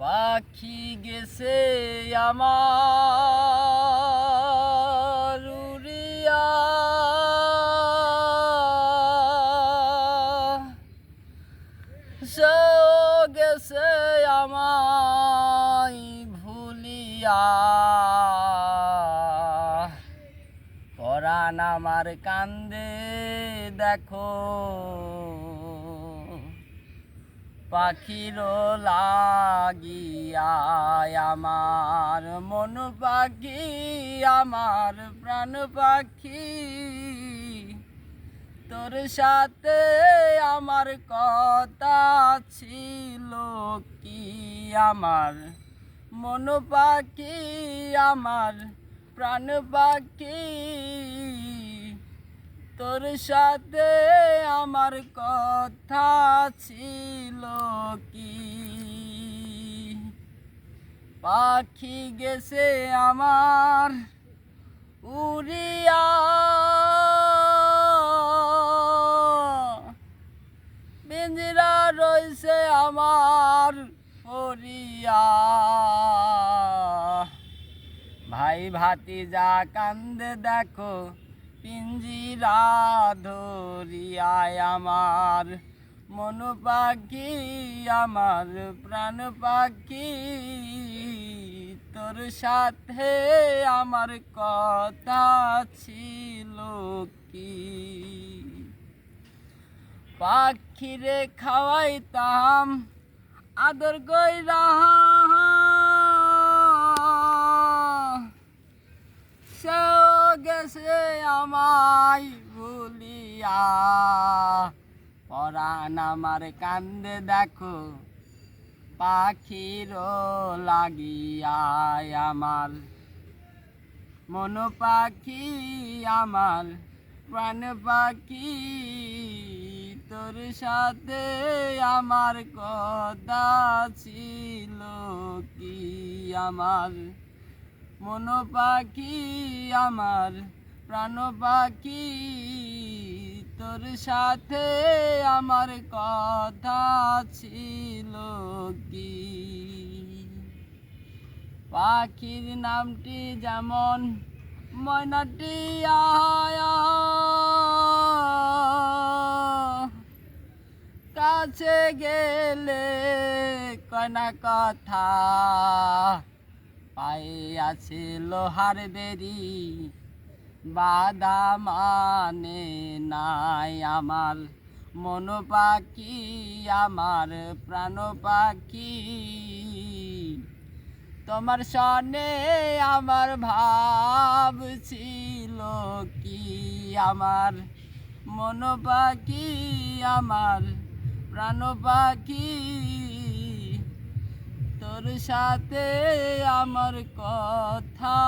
পাখি গেছে আমার উড়িয়া। সে গেছে আমায় ভুলিয়া। পরাণ আমার কান্দে দেখো। পাখির লাগিয়া আমার মন পাখি, আমার প্রাণ পাখি। তোর সাথে আমার কথা ছিল কি? আমার মন পাখি, আমার প্রাণ পাখি। তোর সাথে আমার কথা ছিল কি? পাখি গেছে আমার উড়িয়া। পিঞ্জরা রয়েছে আমার পরিয়া ভাই ভাতি যা কান্দে দেখো পিঞ্জিরা ধরিয়ায় আমার মন পাখি, আমার প্রাণ পাখি। তোর সাথে আমার কথা ছিল কি? পাখিরে খাওয়াইতাম আদর কইরা। সেও গেছে আমায় ভুলিয়া। পরাণ আমার কান্দে দেখো। পাখির লাগিয়া আমার। মন পাখি আমার, প্রাণ পাখি। তোর সাথে আমার কথা ছিল কি আমার? মন পাখি আমার, প্রাণ পাখি। তোর সাথে আমার কথা ছিল কি? পাখির নামটি যেমন ময়নাটি কাছে গেলে কনা কথা? পায়ে আছে লোহার বেরি বাধা মানে নাই আমার। মন পাখি, আমার প্রাণ পাখি। তোমার সনে আমার ভাব ছিল কি আমার? মন পাখি, আমার প্রাণ পাখি। তোর সাথে আমার কথা